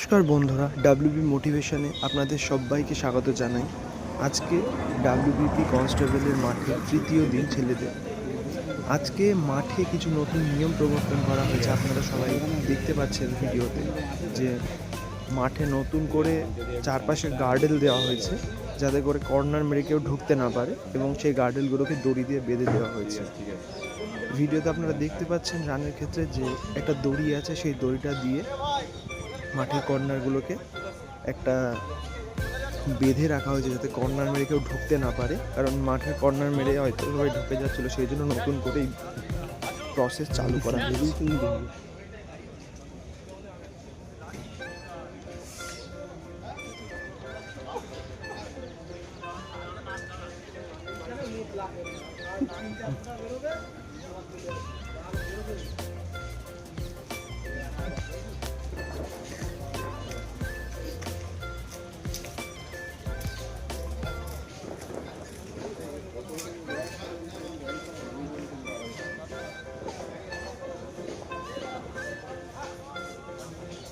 নমস্কার বন্ধুরা ডাব্লিউবি মোটিভেশনে আপনাদের সবাইকে স্বাগত জানাই। আজকে ডাব্লিউবিপি কনস্টেবলের মাঠে তৃতীয় দিন ছেলেদের। আজকে মাঠে কিছু নতুন নিয়ম প্রবর্তন করা হয়েছে, আপনারা সবাই দেখতে পাচ্ছেন ভিডিওতে, যে মাঠে নতুন করে চারপাশে গার্ডেল দেওয়া হয়েছে, যাতে করে কর্নার মেরে কেউ ঢুকতে না পারে এবং সেই গার্ডেলগুলোকে দড়ি দিয়ে বেঁধে দেওয়া হয়েছে। ভিডিওতে আপনারা দেখতে পাচ্ছেন রানের ক্ষেত্রে যে একটা দড়ি আছে, সেই দড়িটা দিয়ে মাঠের কর্নারগুলোকে একটা বেঁধে রাখা হয়েছে যাতে কর্নার মেরে কেউ ঢুকতে না পারে। কারণ মাঠের কর্নার মেরে হয়তো সবাই ঢুকে যাচ্ছিল, সেই জন্য নতুন করেই প্রসেস চালু করা হয়েছে।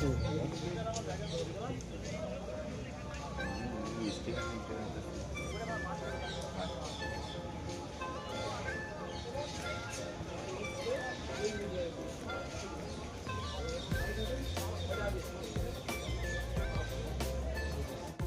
Есть.